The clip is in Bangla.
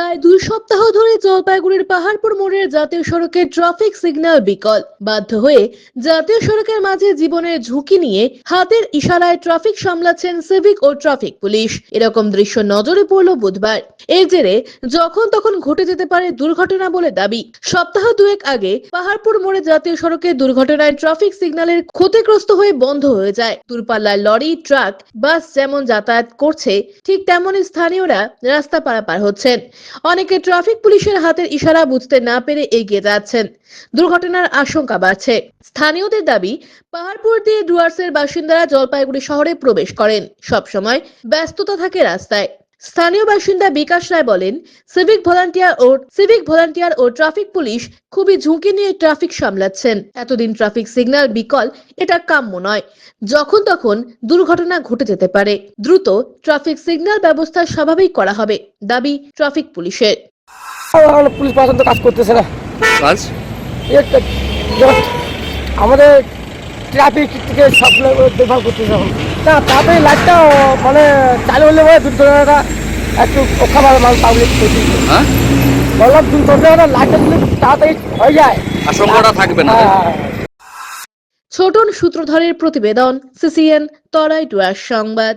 প্রায় দুই সপ্তাহ ধরে জলপাইগুড়ির পাহাড়পুর মোড়ের জাতীয় সড়কের ট্রাফিক সিগন্যাল বিকল। বাধ্য হয়ে জাতীয় সড়কের মাঝে জীবনের ঝুঁকি নিয়ে হাতের ইশারায় ট্রাফিক সামলাচ্ছেন সিভিক ও ট্রাফিক পুলিশ। এরকম দৃশ্য নজরে পড়ল বুধবার। এর জেরে যখন তখন ঘটে যেতে পারে দুর্ঘটনা বলে দাবি। সপ্তাহ দুয়েক আগে পাহাড়পুর মোড়ে জাতীয় সড়কে দুর্ঘটনায় ট্রাফিক সিগন্যালের ক্ষতিগ্রস্ত হয়ে বন্ধ হয়ে যায়। দূরপাল্লার লরি, ট্রাক, বাস যেমন যাতায়াত করছে, ঠিক তেমনই স্থানীয়রা রাস্তা পারাপার হচ্ছেন। অনেকে ট্রাফিক পুলিশের হাতের ইশারা বুঝতে না পেরে এগিয়ে যাচ্ছেন। দুর্ঘটনার আশঙ্কা বাড়ছে। স্থানীয়দের দাবি, পাহাড়পুর দিয়ে ডুয়ার্সের বাসিন্দারা জলপাইগুড়ি শহরে প্রবেশ করেন। সবসময় ব্যস্ততা থাকে রাস্তায়। স্থানীয় বাসিন্দা বিকাশ রায় বলেন সিভিক ভলান্টিয়ার ও সিভিক ভলান্টিয়ার ও ট্রাফিক পুলিশ খুবই ঝুঁকি নিয়ে ট্রাফিক সামলাচ্ছেন। এতদিন ট্রাফিক সিগন্যাল বিকল এটা কাম্য নয়। যখন তখন দুর্ঘটনা ঘটে যেতে পারে। দ্রুত ট্রাফিক সিগন্যাল ব্যবস্থা স্বাভাবিক করা হবে। দাবি ট্রাফিক পুলিশের। পুলিশ প্রশাসন তো কাজ করতেছে না। কাজ? একটা আমাদের ট্রাফিক থেকে সব দেখভাল করতেছে না তাড়াতাড়ি লাইটটা মানে চালু হলে পরে দুর্ঘটনাটা একটু রক্ষা পাবে মানুষ পাবলিক হ্যাঁ? বললাম দুর্ঘটনাটা লাইটটা যদি তাড়াতাড়ি হয়ে যায়। আশঙ্কাটা থাকবে না। হ্যাঁ। ছোটন সূত্রধরের প্রতিবেদন সিসিএন তরাই ডুয়ার সংবাদ।